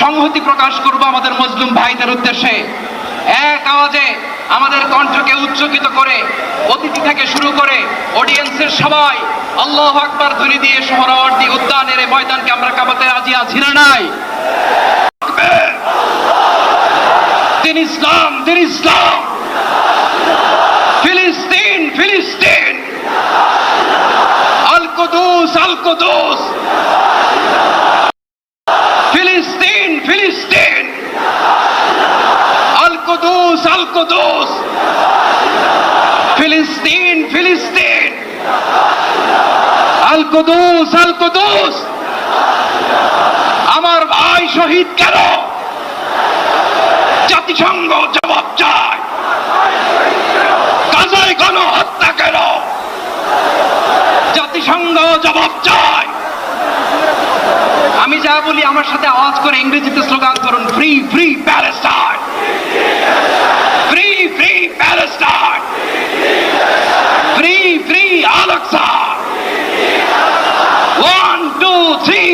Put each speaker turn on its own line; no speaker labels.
সংহতি প্রকাশ করব আমাদের মজলুম ভাইদের উদ্দেশ্যে। এক আওয়াজে আমাদের কণ্ঠকে উচ্চকিত করে, অতিথি থেকে শুরু করে অডিয়েন্সের সবাই আল্লাহ আকবার ধ্বনি দিয়ে সোহরাওয়ার্দী উদ্যানের এই ময়দানকে আমরা কাবাতে রাজি আছি না নাই? দিন ইসলাম দিন ইসলাম। ফিলিস্তিন ফিলিস্তিন। আল কুদুস আল কুদুস ফিলিস্তিন ফিলিস্তিন আল কুদুস ফিলিস্তিন ফিলিস্তিন আল কুদুস আল কুদুস আমার ভাই শহীদ কেন? জাতিসংঘ জবাব চায়। গাজায় গণ হত্যা কেন? জাতিসংঘ জবাব চায়। আমি যা বলি আমার সাথে আওয়াজ করে ইংরেজিতে স্লোগান করুন free free Palestine